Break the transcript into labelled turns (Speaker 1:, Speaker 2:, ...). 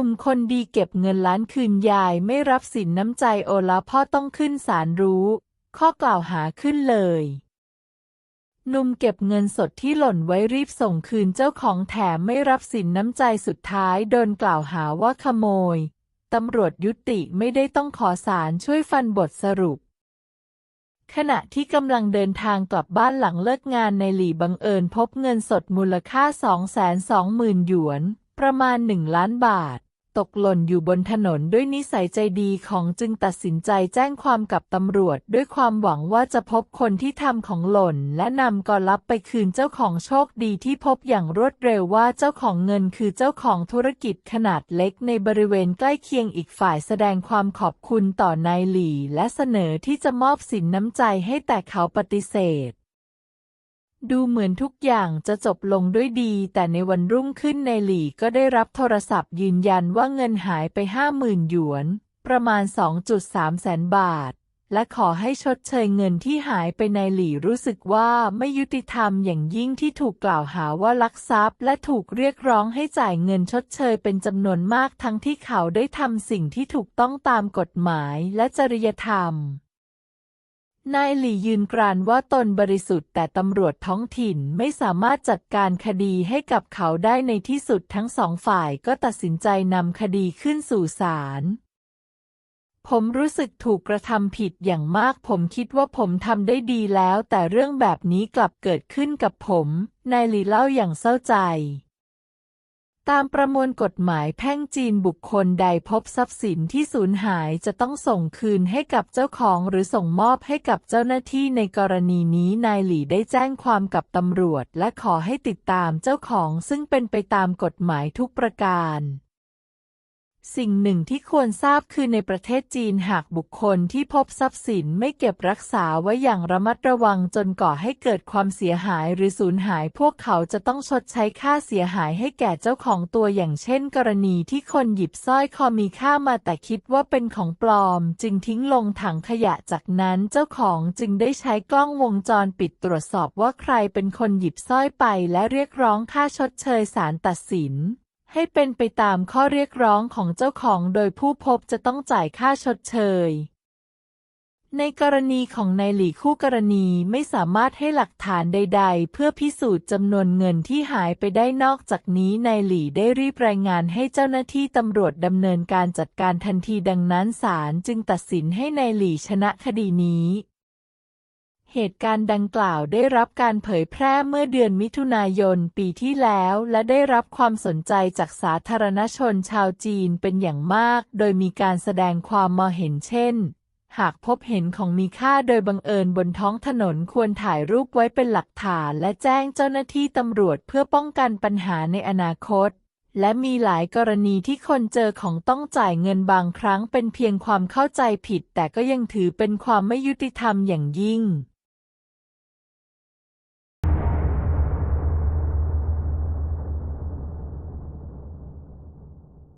Speaker 1: นุ่มคนดีเก็บเงินล้านคืนยายไม่รับสินน้ำใจโอลาพ่อต้องขึ้นศาลรู้ ข้อกล่าวหาขึ้นเลยหนุ่มเก็บเงินสดที่หล่นไว้รีบส่งคืนเจ้าของแถมไม่รับสินน้ำใจสุดท้ายโดนกล่าวหาว่าขโมย ตำรวจยุติไม่ได้ต้องขอศาลช่วยฟันบทสรุป ขณะที่กำลังเดินทางกลับบ้านหลังเลิกงานในหลี่บังเอิญพบเงินสดมูลค่า 220,000หยวน ประมาณ 1 ล้านบาท ตกหล่นอยู่บนถนนด้วยนิสัยใจดีของจึงตัดสินใจแจ้งความกับตำรวจ ด้วยความหวังว่าจะพบคนที่ทำของหล่น และนำกอลับไปคืนเจ้าของโชคดีที่พบอย่างรวดเร็วว่าเจ้าของเงินคือเจ้าของธุรกิจขนาดเล็กในบริเวณใกล้เคียงอีกฝ่ายแสดงความขอบคุณต่อนายหลี่ และเสนอที่จะมอบสินน้ำใจให้แต่เขาปฏิเสธ ดูเหมือนทุกอย่างจะจบลงด้วยดี แต่ในวันรุ่งขึ้นในหลีก็ได้รับโทรศัพท์ยืนยันว่าเงินหายไปห้าหมื่นหยวน ประมาณ 2.3 แสนบาท และขอให้ชดเชยเงินที่หายไปในหลีรู้สึกว่าไม่ยุติธรรมอย่างยิ่งที่ถูกกล่าวหาว่าลักทรัพย์ และถูกเรียกร้องให้จ่ายเงินชดเชยเป็นจำนวนมากทั้งที่เขาได้ทำสิ่งที่ถูกต้องตามกฎหมายและจริยธรรม นายหลี่ยืนกรานว่าตนบริสุทธิ์แต่ตำรวจท้องถิ่นไม่สามารถจัดการคดีให้กับเขาได้ในที่สุดทั้งสองฝ่ายก็ตัดสินใจนำคดีขึ้นสู่ศาลผมรู้สึกถูกกระทำผิดอย่างมาก ผมคิดว่าผมทำได้ดีแล้ว แต่เรื่องแบบนี้กลับเกิดขึ้นกับผม นายหลี่เล่าอย่างเศร้าใจ ตามประมวลกฎหมายแพ่งจีนบุคคลใดพบทรัพย์สินที่สูญหายจะต้องส่งคืนให้กับเจ้าของหรือส่งมอบให้กับเจ้าหน้าที่ในกรณีนี้นายหลี่ได้แจ้งความกับตำรวจ และขอให้ติดตามเจ้าของซึ่งเป็นไปตามกฎหมายทุกประการ สิ่งหนึ่งที่ควรทราบคือในประเทศจีนหากบุคคลที่พบทรัพย์สินไม่เก็บรักษาไว้อย่างระมัดระวังจนก่อให้เกิดความเสียหายหรือสูญหาย พวกเขาจะต้องชดใช้ค่าเสียหายให้แก่เจ้าของตัวอย่างเช่น กรณีที่คนหยิบสร้อยคอมีค่ามาแต่คิดว่าเป็นของปลอม จึงทิ้งลงถังขยะจากนั้นเจ้าของจึงได้ใช้กล้องวงจรปิดตรวจสอบว่าใครเป็นคนหยิบสร้อยไปและเรียกร้องค่าชดเชยศาลตัดสิน ให้เป็นไปตามข้อเรียกร้องของเจ้าของโดยผู้พบจะต้องจ่ายค่าชดเชย ในกรณีของนายหลี่คู่กรณีไม่สามารถให้หลักฐานใด ๆ เพื่อพิสูจน์จำนวนเงินที่หายไปได้นอกจากนี้นายหลี่ได้รีบรายงานให้เจ้าหน้าที่ตำรวจดำเนินการจัดการทันทีดังนั้นศาลจึงตัดสินให้นายหลี่ชนะคดีนี้ เหตุการณ์ดังกล่าวได้รับการเผยแพร่เมื่อเดือนมิถุนายนปีที่แล้ว และได้รับความสนใจจากสาธารณชนชาวจีนเป็นอย่างมาก โดยมีการแสดงความมองเห็นเช่น หากพบเห็นของมีค่าโดยบังเอิญบนท้องถนนควรถ่ายรูปไว้เป็นหลักฐาน และแจ้งเจ้าหน้าที่ตำรวจเพื่อป้องกันปัญหาในอนาคต และมีหลายกรณีที่คนเจอของต้องจ่ายเงินบางครั้งเป็นเพียงความเข้าใจผิด แต่ก็ยังถือเป็นความไม่ยุติธรรมอย่างยิ่ง